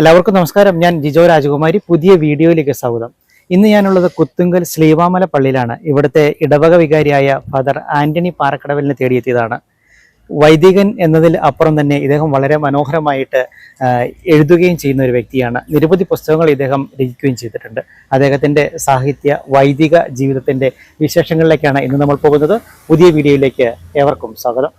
എല്ലാവർക്കും നമസ്കാരം. ഞാൻ ജിജോ രാജകുമാരി. പുതിയ വീഡിയോയിലേക്ക് സ്വാഗതം. ഇന്ന് ഞാനുള്ളത് കുത്തുങ്കൽ ശ്രീവാമല പള്ളിയിലാണ്. ഇവിടുത്തെ ഇടവക വികാരിയായ ഫാദർ ആന്റണി പാറക്കടവലിനെ തേടിയെത്തിയതാണ്. വൈദികൻ എന്നതിൽ അപ്പുറം തന്നെ ഇദ്ദേഹം വളരെ മനോഹരമായിട്ട് എഴുതുകയും ചെയ്യുന്ന ഒരു വ്യക്തിയാണ്. നിരവധി പുസ്തകങ്ങൾ ഇദ്ദേഹം രചിക്കുകയും ചെയ്തിട്ടുണ്ട്. അദ്ദേഹത്തിന്റെ സാഹിത്യ വൈദിക ജീവിതത്തിന്റെ വിശേഷങ്ങളിലേക്കാണ് ഇന്ന് നമ്മൾ പോകുന്നത്. പുതിയ വീഡിയോയിലേക്ക് ഏവർക്കും സ്വാഗതം.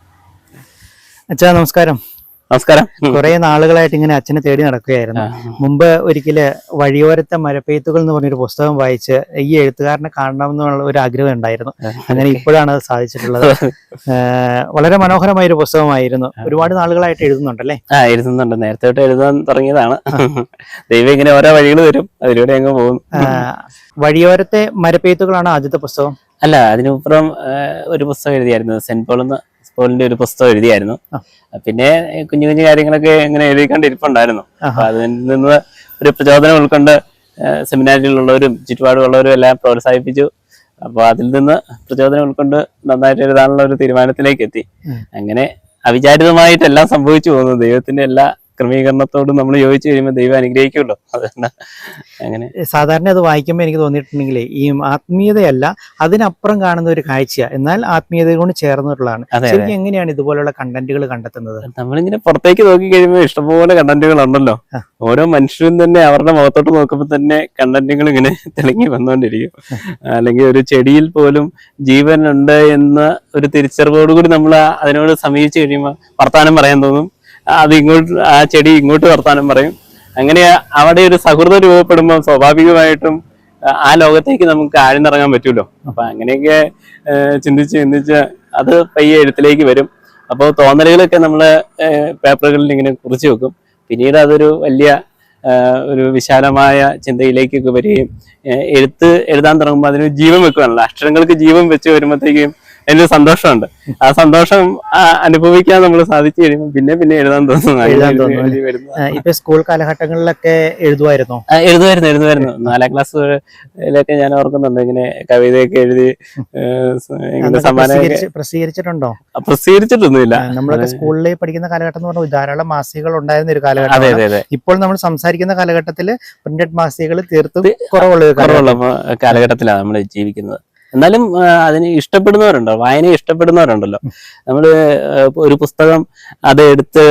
അച്ഛാ നമസ്കാരം. നമസ്കാരം. കുറെ നാളുകളായിട്ട് ഇങ്ങനെ അച്ഛനെ തേടി നടക്കുകയായിരുന്നു. മുമ്പ് ഒരിക്കൽ വഴിയോരത്തെ മരപ്പെയ്ത്തുകൾ എന്ന് പറഞ്ഞൊരു പുസ്തകം വായിച്ച് ഈ എഴുത്തുകാരനെ കാണണമെന്നുള്ള ഒരു ആഗ്രഹം ഉണ്ടായിരുന്നു. അങ്ങനെ ഇപ്പോഴാണ് അത് സാധിച്ചിട്ടുള്ളത്. വളരെ മനോഹരമായ ഒരു പുസ്തകമായിരുന്നു ഒരുപാട് നാളുകളായിട്ട് എഴുതുന്നുണ്ടല്ലേ? ആ എഴുതുന്നുണ്ട്. നേരത്തെ തൊട്ട് എഴുതാൻ തുടങ്ങിയതാണ്. ദൈവം ഇങ്ങനെ ഓരോ വഴികൾ വരും അതിലൂടെ അങ്ങ് പോകും. വഴിയോരത്തെ മരപ്പെയ്ത്തുകളാണ് ആദ്യത്തെ പുസ്തകം? അല്ല അതിനുപുറം ഒരു പുസ്തകം എഴുതിയായിരുന്നു. സെന്റ് പോൾ എന്ന പോളിന്റെ ഒരു പുസ്തകം എഴുതിയായിരുന്നു. പിന്നെ കുഞ്ഞു കുഞ്ഞു കാര്യങ്ങളൊക്കെ ഇങ്ങനെ എഴുതിക്കൊണ്ടിരിപ്പുണ്ടായിരുന്നു. അപ്പൊ അതിൽ നിന്ന് ഒരു പ്രചോദനം ഉൾക്കൊണ്ട് സെമിനാരിലുള്ളവരും ചുറ്റുപാടുള്ളവരും എല്ലാം പ്രോത്സാഹിപ്പിച്ചു. അപ്പൊ അതിൽ നിന്ന് പ്രചോദനം ഉൾക്കൊണ്ട് നന്നായിട്ട് എഴുതാനുള്ള ഒരു തീരുമാനത്തിലേക്ക് എത്തി. അങ്ങനെ അവിചാരിതമായിട്ട് എല്ലാം സംഭവിച്ചു പോകുന്നു. ദൈവത്തിന്റെ എല്ലാ ക്രമീകരണത്തോടും നമ്മൾ യോജിച്ചു കഴിയുമ്പോൾ ദൈവം അനുഗ്രഹിക്കുമല്ലോ. അതുകൊണ്ട് അങ്ങനെ. സാധാരണ അത് വായിക്കുമ്പോൾ എനിക്ക് തോന്നിയിട്ടുണ്ടെങ്കിൽ ഈ ആത്മീയതയല്ല അതിനപ്പുറം കാണുന്ന ഒരു കാഴ്ച എന്നാൽ ആത്മീയത കൊണ്ട് ചേർന്നിട്ടുള്ളതാണ്. ശരിക്കും എങ്ങനെയാണ് ഇതുപോലുള്ള കണ്ടന്റുകൾ കണ്ടെത്തുന്നത്? നമ്മളിങ്ങനെ പുറത്തേക്ക് നോക്കി കഴിയുമ്പോൾ ഇഷ്ടംപോലെ കണ്ടന്റുകൾ ഉണ്ടല്ലോ ഓരോ മനുഷ്യരും തന്നെ അവരുടെ മുഖത്തോട്ട് നോക്കുമ്പോൾ തന്നെ കണ്ടന്റുകൾ ഇങ്ങനെ തിളങ്ങി വന്നുകൊണ്ടിരിക്കും. അല്ലെങ്കിൽ ഒരു ചെടിയിൽ പോലും ജീവൻ ഉണ്ട് എന്ന ഒരു തിരിച്ചറിവോടുകൂടി നമ്മൾ അതിനോട് സമീപിച്ചു കഴിയുമ്പോൾ വർത്താനം പറയാൻ തോന്നും. അത് ഇങ്ങോട്ട് ആ ചെടി ഇങ്ങോട്ട് വർത്താനം പറയും. അങ്ങനെ അവിടെ ഒരു സൗഹൃദം രൂപപ്പെടുമ്പോൾ സ്വാഭാവികമായിട്ടും ആ, ലോകത്തേക്ക് നമുക്ക് ആഴ്ന്നിറങ്ങാൻ പറ്റുമല്ലോ അപ്പൊ അങ്ങനെയൊക്കെ ചിന്തിച്ച് ചിന്തിച്ച് അത് പയ്യെ എഴുത്തിലേക്ക് വരും. അപ്പോൾ തോന്നലുകളൊക്കെ നമ്മൾ പേപ്പറുകളിൽ ഇങ്ങനെ കുറിച്ച് വെക്കും. പിന്നീട് അതൊരു വലിയ ഒരു വിശാലമായ ചിന്തയിലേക്കൊക്കെ വരികയും എഴുത്ത് എഴുതാൻ തുടങ്ങുമ്പോൾ അതിന് ജീവൻ വെക്കുകയാണല്ലോ. അക്ഷരങ്ങൾക്ക് ജീവൻ വെച്ച് വരുമ്പോഴത്തേക്കും അതിനൊരു സന്തോഷമുണ്ട്. ആ സന്തോഷം അനുഭവിക്കാൻ നമ്മൾ സാധിച്ചു കഴിയുമ്പോൾ പിന്നെ പിന്നെ എഴുതാൻ തോന്നുന്നു ഇപ്പൊ സ്കൂൾ കാലഘട്ടങ്ങളിലൊക്കെ എഴുതുമായിരുന്നോ? എഴുതുമായിരുന്നു എഴുതുമായിരുന്നു. നാലാം ക്ലാസ്സിലൊക്കെ ഞാൻ ഓർക്കുന്നുണ്ട്. ഇങ്ങനെ കവിതയൊക്കെ എഴുതി ഇങ്ങനെ സമ്മാനം പ്രസിദ്ധീകരിച്ചിട്ടുണ്ടോ? പ്രസിദ്ധീകരിച്ചിട്ടൊന്നുമില്ല. നമ്മളൊക്കെ സ്കൂളിൽ പഠിക്കുന്ന കാലഘട്ടം എന്ന് പറഞ്ഞാൽ ധാരാളം മാസികൾ ഉണ്ടായിരുന്ന ഒരു കാലഘട്ടം ഇപ്പോൾ നമ്മൾ സംസാരിക്കുന്ന കാലഘട്ടത്തിൽ പ്രിന്റഡ് മാസികകൾ തീർത്തും കുറവുള്ള കാലഘട്ടത്തിലാണ് നമ്മൾ ജീവിക്കുന്നത്. എന്നാലും അതിന് ഇഷ്ടപ്പെടുന്നവരുണ്ടോ? വായനയെ ഇഷ്ടപ്പെടുന്നവരുണ്ടല്ലോ. നമ്മൾ ഒരു പുസ്തകം അത് എടുത്ത്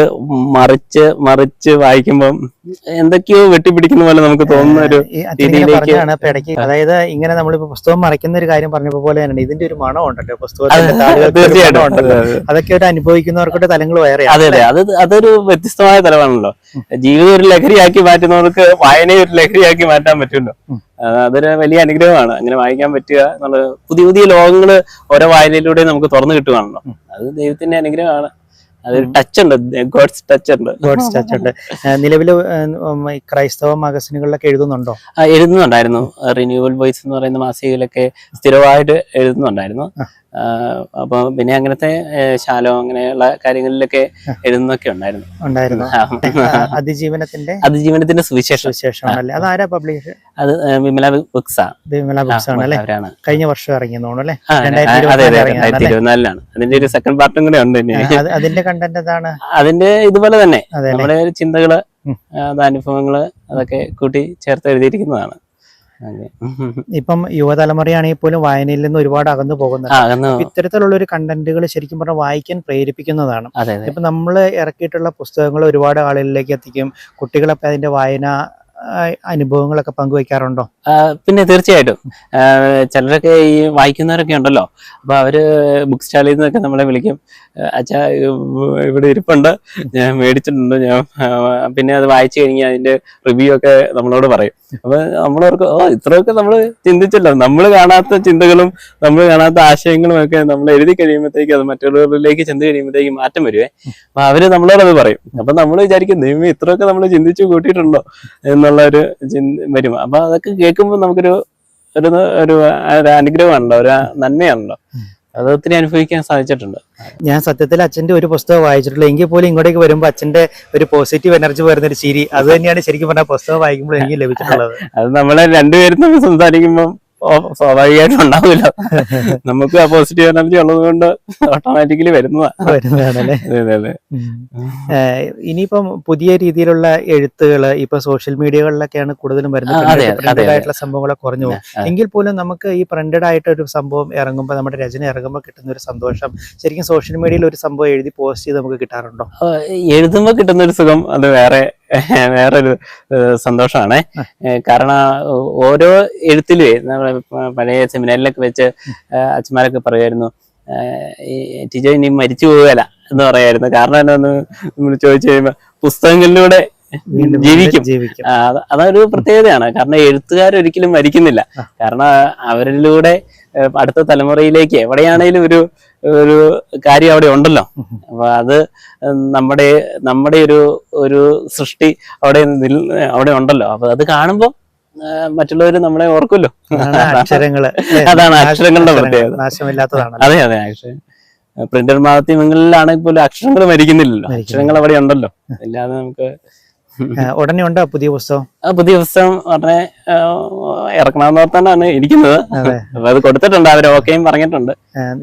മറിച്ച് മറിച്ച് വായിക്കുമ്പം എന്തൊക്കെയോ വെട്ടിപ്പിടിക്കുന്ന പോലെ നമുക്ക് തോന്നുന്ന ഒരു രീതിയിലേക്ക് അതായത് ഇങ്ങനെ നമ്മളിപ്പോ പുസ്തകം മറിക്കുന്ന ഒരു കാര്യം പറഞ്ഞപ്പോ പോലെ തന്നെ ഇതിന്റെ ഒരു മണം ഉണ്ടല്ലോ. പുസ്തകത്തിന്റെ അതെ. അതൊക്കെ ഒരു അനുഭവിക്കുന്നവർക്കൊക്കെ തലങ്ങൾ വേറെ അതെ അതെ. അത് അതൊരു വ്യത്യസ്തമായ തലമാണല്ലോ. ജീവിതം ഒരു ലഹരിയാക്കി മാറ്റുന്നവർക്ക് വായനയെ ഒരു ലഹരിയാക്കി മാറ്റാൻ പറ്റുമല്ലോ. അതൊരു വലിയ അനുഗ്രഹമാണ്. അങ്ങനെ വായിക്കാൻ പറ്റുക എന്നുള്ളത് പുതിയ പുതിയ ലോകങ്ങൾ ഓരോ വായനയിലൂടെ നമുക്ക് തുറന്നു കിട്ടുകയാണല്ലോ അത് ദൈവത്തിന്റെ അനുഗ്രഹമാണ്. അതൊരു ടച്ച് ഉണ്ട്. ഗോഡ്സ് ടച്ച് ഉണ്ട്. ഗോഡ്സ് ടച്ച് ഉണ്ട്. നിലവിൽ ക്രൈസ്തവ മാഗസിനുകളിലൊക്കെ എഴുതുന്നുണ്ടോ? എഴുതുന്നുണ്ടായിരുന്നു. റിന്യൂവൽ വോയിസ് എന്ന് പറയുന്ന മാസികയിലൊക്കെ സ്ഥിരമായിട്ട് എഴുതുന്നുണ്ടായിരുന്നു. ആ. ആ, അപ്പൊ പിന്നെ അങ്ങനത്തെ ശാലോ അങ്ങനെയുള്ള കാര്യങ്ങളിലൊക്കെ എഴുതുന്നൊക്കെ ഉണ്ടായിരുന്നു. ഉണ്ടായിരുന്നു. അതിജീവനത്തിന്റെ അതിജീവനത്തിന്റെ സുവിശേഷം. ആരാ പബ്ലിഷ് അത് വിമല ബുക്സ്. വിമല ബുക്സ് ആണ് കഴിഞ്ഞ വർഷം ഇറങ്ങി അല്ലേ? രണ്ടായിരത്തി? ഇരുപത്തിനാലിലാണ്. അതിന്റെ ഒരു സെക്കൻഡ് പാർട്ടും കൂടെ ഉണ്ട്. അതിന്റെ കണ്ടന്റ് എന്താണ് അതിന്റെ ഇതുപോലെ തന്നെ. നമ്മുടെ ചിന്തകൾ അനുഭവങ്ങൾ അതൊക്കെ കൂട്ടി ചേർത്ത് എഴുതിയിരിക്കുന്നതാണ്. ഇപ്പം യുവതലമുറയാണെങ്കിൽ പോലും വായനയിൽ നിന്ന് ഒരുപാട് അകന്നു പോകുന്നത് ഇത്തരത്തിലുള്ള ഒരു കണ്ടന്റുകൾ ശരിക്കും പറഞ്ഞാൽ വായിക്കാൻ പ്രേരിപ്പിക്കുന്നതാണ്. ഇപ്പൊ നമ്മൾ ഇറക്കിയിട്ടുള്ള പുസ്തകങ്ങൾ ഒരുപാട് ആളുകളിലേക്ക് എത്തിക്കും. കുട്ടികളൊക്കെ അതിന്റെ വായന അനുഭവങ്ങളൊക്കെ പങ്കുവയ്ക്കാറുണ്ടോ? പിന്നെ തീർച്ചയായിട്ടും. ചിലരൊക്കെ ഈ വായിക്കുന്നവരൊക്കെ ഉണ്ടല്ലോ. അപ്പൊ അവർ ബുക്ക് സ്റ്റാളിൽ നിന്നൊക്കെ നമ്മളെ വിളിക്കും. അച്ഛാ ഇവിടെ ഇരിപ്പുണ്ട്. ഞാൻ മേടിച്ചിട്ടുണ്ട്. ഞാൻ പിന്നെ അത് വായിച്ചു കഴിഞ്ഞാൽ അതിന്റെ റിവ്യൂ ഒക്കെ നമ്മളോട് പറയും. അപ്പൊ നമ്മളവർക്ക് ഓ ഇത്രയൊക്കെ നമ്മൾ ചിന്തിച്ചല്ലോ. നമ്മൾ കാണാത്ത ചിന്തകളും നമ്മൾ കാണാത്ത ആശയങ്ങളും ഒക്കെ നമ്മൾ എഴുതി കഴിയുമ്പോഴത്തേക്ക് അത് മറ്റുള്ളവരിലേക്ക് ചെന്ന് കഴിയുമ്പോഴത്തേക്ക് മാറ്റം വരുവേ. അപ്പൊ അവർ നമ്മളോട് അത് പറയും. അപ്പൊ നമ്മൾ വിചാരിക്കും ദൈവം ഇത്രയൊക്കെ നമ്മൾ ചിന്തിച്ചു കൂട്ടിയിട്ടുണ്ടോ? എന്നുള്ള ഒരു ചിന്ത വരും. അപ്പൊ അതൊക്കെ കേൾക്കുമ്പോൾ നമുക്കൊരു ഒരു ഒരു ഒരു അനുഗ്രഹമാണല്ലോ ഒരു നന്മയാണല്ലോ. അത് ഒത്തിരി അനുഭവിക്കാൻ സാധിച്ചിട്ടുണ്ട്. ഞാൻ സത്യത്തിൽ അച്ഛന്റെ ഒരു പുസ്തകം വായിച്ചിട്ടുള്ളൂ. എങ്കിൽ പോലും ഇങ്ങോട്ടേക്ക് വരുമ്പോൾ അച്ഛന്റെ ഒരു പോസിറ്റീവ് എനർജി വരുന്ന ഒരു ചിരി അത് തന്നെയാണ് ശരിക്കും പറഞ്ഞാൽ പുസ്തകം വായിക്കുമ്പോൾ എനിക്ക് ലഭിച്ചിട്ടുള്ളത്. അത് നമ്മളെ രണ്ടുപേരും സംസാരിക്കുമ്പോൾ സ്വാഭാവികമായിട്ടും ഉണ്ടാവില്ല. നമുക്ക് ആ പോസിറ്റീവ് എനർജി ഉള്ളത് കൊണ്ട് ഓട്ടോമാറ്റിക്കലി വരുന്നതാണ് വരുന്നതാണല്ലേ? ഇനിയിപ്പം പുതിയ രീതിയിലുള്ള എഴുത്തുകൾ ഇപ്പൊ സോഷ്യൽ മീഡിയകളിലൊക്കെയാണ് കൂടുതലും വരുന്നത്. ആയിട്ടുള്ള സംഭവങ്ങളൊക്കെ കുറഞ്ഞു പോകും. എങ്കിൽ പോലും നമുക്ക് ഈ പ്രിന്റഡ് ആയിട്ട് ഒരു സംഭവം ഇറങ്ങുമ്പോൾ നമ്മുടെ രചന ഇറങ്ങുമ്പോൾ കിട്ടുന്ന ഒരു സന്തോഷം. ശരിക്കും സോഷ്യൽ മീഡിയയിൽ ഒരു സംഭവം എഴുതി പോസ്റ്റ് ചെയ്ത് നമുക്ക് കിട്ടാറുണ്ടോ? എഴുതുമ്പോൾ എഴുതുമ്പോ കിട്ടുന്ന ഒരു സുഖം അത് വേറെ വേറൊരു സന്തോഷമാണ്. കാരണം ഓരോ എഴുത്തിലുവേ പഴയ സെമിനാറിലൊക്കെ വെച്ച് അച്ഛന്മാരൊക്കെ പറയുമായിരുന്നു ടീച്ചർ ഇനി മരിച്ചു പോവുകയല്ല എന്ന് പറയായിരുന്നു. കാരണം എന്താന്ന് നമ്മൾ ചോദിച്ചു കഴിയുമ്പോ പുസ്തകങ്ങളിലൂടെ ജീവിക്കും. അതൊരു പ്രത്യേകതയാണ്. കാരണം എഴുത്തുകാർ ഒരിക്കലും മരിക്കുന്നില്ല കാരണം അവരിലൂടെ അടുത്ത തലമുറയിലേക്ക് എവിടെയാണേലും ഒരു ഒരു കാര്യം അവിടെ ഉണ്ടല്ലോ. അപ്പൊ അത് നമ്മുടെ നമ്മുടെ ഒരു ഒരു സൃഷ്ടി അവിടെ അവിടെ ഉണ്ടല്ലോ. അപ്പൊ അത് കാണുമ്പോൾ മറ്റുള്ളവർ നമ്മളെ ഓർക്കുമല്ലോ. അതാണ് അക്ഷരങ്ങൾ. അതാണ് അക്ഷരങ്ങളുടെ പ്രത്യേകത. നാശമില്ലാത്തതാണ് അതെ അതെ അക്ഷരം. പ്രിന്റഡ് മാധ്യമങ്ങളിലാണെങ്കിൽ പോലും അക്ഷരങ്ങൾ മരിക്കുന്നില്ലല്ലോ. മരിക്കുന്നില്ല. അക്ഷരങ്ങൾ അവിടെ ഉണ്ടല്ലോ. ഇല്ലാതെ നമുക്ക് ഉടനെ ഉണ്ടോ പുതിയ പുസ്തകം? ആ പുതിയ പുസ്തകം ഉടനെ ഇറക്കണമെന്ന് ഓർത്താണ് ഇരിക്കുന്നത്. അപ്പൊ അത് കൊടുത്തിട്ടുണ്ട് അവർ ഓക്കെയും പറഞ്ഞിട്ടുണ്ട്.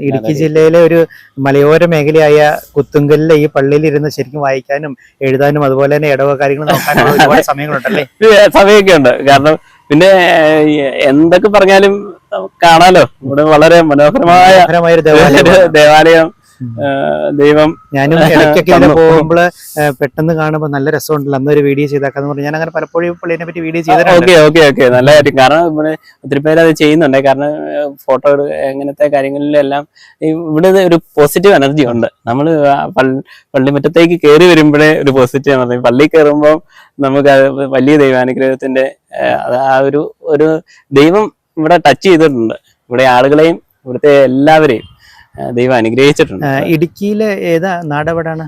ഇടുക്കി ജില്ലയിലെ ഒരു മലയോര മേഖലയായ കുത്തുങ്കലിലെ ഈ പള്ളിയിൽ ഇരുന്ന് ശരിക്കും വായിക്കാനും എഴുതാനും അതുപോലെ തന്നെ ഇടവ കാര്യങ്ങളും നോക്കാനും ഒരുപാട് സമയങ്ങളുണ്ടല്ലേ? സമയമൊക്കെ ഉണ്ട്. കാരണം പിന്നെ എന്തൊക്കെ പറഞ്ഞാലും കാണാലോ. ഇവിടെ വളരെ മനോഹരമായ ദേവാലയം. ദൈവം ഞാനും ഇടയ്ക്കൊക്കെ പോകുമ്പോൾ പെട്ടെന്ന് കാണുമ്പോൾ നല്ല രസമുണ്ടല്ലോ. അന്നൊരു വീഡിയോ ചെയ്താക്കാന്ന് പറഞ്ഞു ഞാൻ അങ്ങനെ പലപ്പോഴും പുള്ളിനെ പറ്റി വീഡിയോ ചെയ്തിട്ടുണ്ട്. Okay okay okay. നല്ല കാര്യം. കാരണം ഇവിടെ ഒത്തിരി പേര് അത് ചെയ്യുന്നുണ്ട്. കാരണം ഫോട്ടോ അങ്ങനത്തെ കാര്യങ്ങളിലെല്ലാം ഇവിടെ ഒരു പോസിറ്റീവ് എനർജി ഉണ്ട്. നമ്മൾ പള്ളിമുറ്റത്തേക്ക് കയറി വരുമ്പോഴേ ഒരു പോസിറ്റീവ് എനർജി പള്ളി കയറുമ്പോൾ നമുക്ക് വലിയ ദൈവാനുഗ്രഹത്തിന്റെ ആ, ഒരു ഒരു ദൈവം ഇവിടെ ടച്ച് ചെയ്തിട്ടുണ്ട്. ഇവിടെ ആളുകളെയും ഇവിടുത്തെ എല്ലാവരെയും. ദൈവം അനുഗ്രഹിച്ചിട്ടുണ്ട്. ഇടുക്കിയിലെ ഏതാ നാടെവിടാണ്?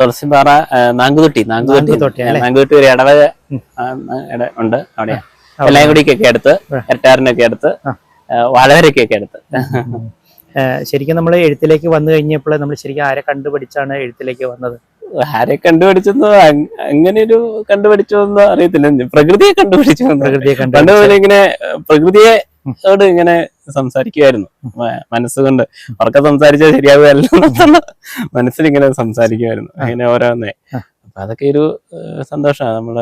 തുളസിപ്പാറ നാങ്കുതൊട്ടി നാങ്കുതൊട്ടി. നാങ്കുതൊട്ടി, ഒരു ഇടവക ഉം. ആ, ഇട- ഉണ്ട് അവിടെ. എല്ലാംകുടിക്കൊക്കെ അടുത്ത് എട്ടാറിനൊക്കെ അടുത്ത്. വാഴവരക്കൊക്കെ അടുത്ത് ശരിക്കും നമ്മൾ എഴുത്തിലേക്ക് വന്നു കഴിഞ്ഞപ്പോൾ നമ്മൾ ശരിക്കും ആരെ കണ്ടുപിടിച്ചാണ് എഴുത്തിലേക്ക് വന്നത്? ആരെ കണ്ടുപിടിച്ചെന്ന് അങ്- അങ്ങനെ ഒരു കണ്ടുപിടിച്ചോ എന്ന് അറിയത്തില്ല. പ്രകൃതിയെ കണ്ടുപിടിച്ചു പ്രകൃതിയെ കണ്ടുപോലെ കണ്ടു ഇങ്ങനെ പ്രകൃതിയെ ോട് ഇങ്ങനെ സംസാരിക്കുമായിരുന്നു മനസ്സുകൊണ്ട് ഉറക്കെ സംസാരിച്ചാൽ ശരിയാവുകയല്ല മനസ്സിലിങ്ങനെ സംസാരിക്കുമായിരുന്നു അങ്ങനെ ഓരോന്നേ. അപ്പൊ അതൊക്കെ ഒരു സന്തോഷമാണ് നമ്മൾ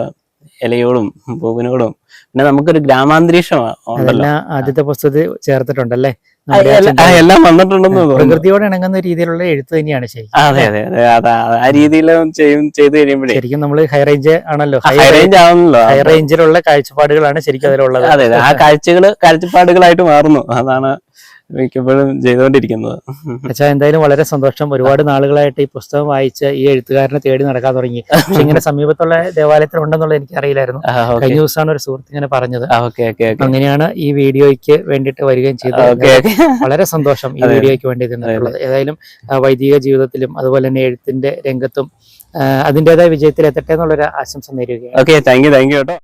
ഇലയോടും പൂവിനോടും. പിന്നെ നമുക്കൊരു ഗ്രാമാന്തരീക്ഷമാണ് ആദ്യത്തെ പുസ്തകത്തിൽ ചേർത്തിട്ടുണ്ടല്ലേ? എല്ല- വന്നിട്ടുണ്ടെന്ന് പ്രകൃതിയോട് ഇണങ്ങുന്ന രീതിയിലുള്ള എഴുത്ത് തന്നെയാണ് ശരി. അതെ അതെ അതെ. ആ രീതിയിൽ ചെയ്ത് കഴിയുമ്പോഴേ. ശരിക്കും നമ്മൾ ഹൈ റേഞ്ച് ആണല്ലോ. ഹൈ റേഞ്ച് ആണല്ലോ ഹൈ റേഞ്ചിലുള്ള കാഴ്ചപ്പാടുകളാണ് ശരിക്കും അതിലുള്ളത്. അതെ അതെ. ആ കാഴ്ചകൾ കാഴ്ചപ്പാടുകളായിട്ട് മാറുന്നു. അതാണ് മിക്കപ്പോഴും ചെയ്തുകൊണ്ടിരിക്കുന്നത്. അച്ഛാ എന്തായാലും വളരെ സന്തോഷം. ഒരുപാട് നാളുകളായിട്ട് ഈ പുസ്തകം വായിച്ച് ഈ എഴുത്തുകാരനെ തേടി നടക്കാൻ തുടങ്ങി. പക്ഷെ ഇങ്ങനെ സമീപത്തുള്ള ദേവാലയത്തിൽ ഉണ്ടെന്നുള്ളത് എനിക്ക് അറിയില്ലായിരുന്നു കഴിഞ്ഞ ദിവസമാണ് ഒരു സുഹൃത്ത് ഇങ്ങനെ പറഞ്ഞത്. അങ്ങനെയാണ് ഈ വീഡിയോയ്ക്ക് വേണ്ടിയിട്ട് വരികയും ചെയ്തത്. വളരെ സന്തോഷം ഈ വീഡിയോയ്ക്ക് വേണ്ടി തന്നിട്ടുള്ളത്. ഏതായാലും വൈദിക ജീവിതത്തിലും അതുപോലെ തന്നെ എഴുത്തിന്റെ രംഗത്തും അതിന്റെതായ വിജയത്തിൽ എത്തട്ടെ എന്നുള്ളൊരു ആശംസ നേരുകയാണ്. Okay thank you thank you കേട്ടോ.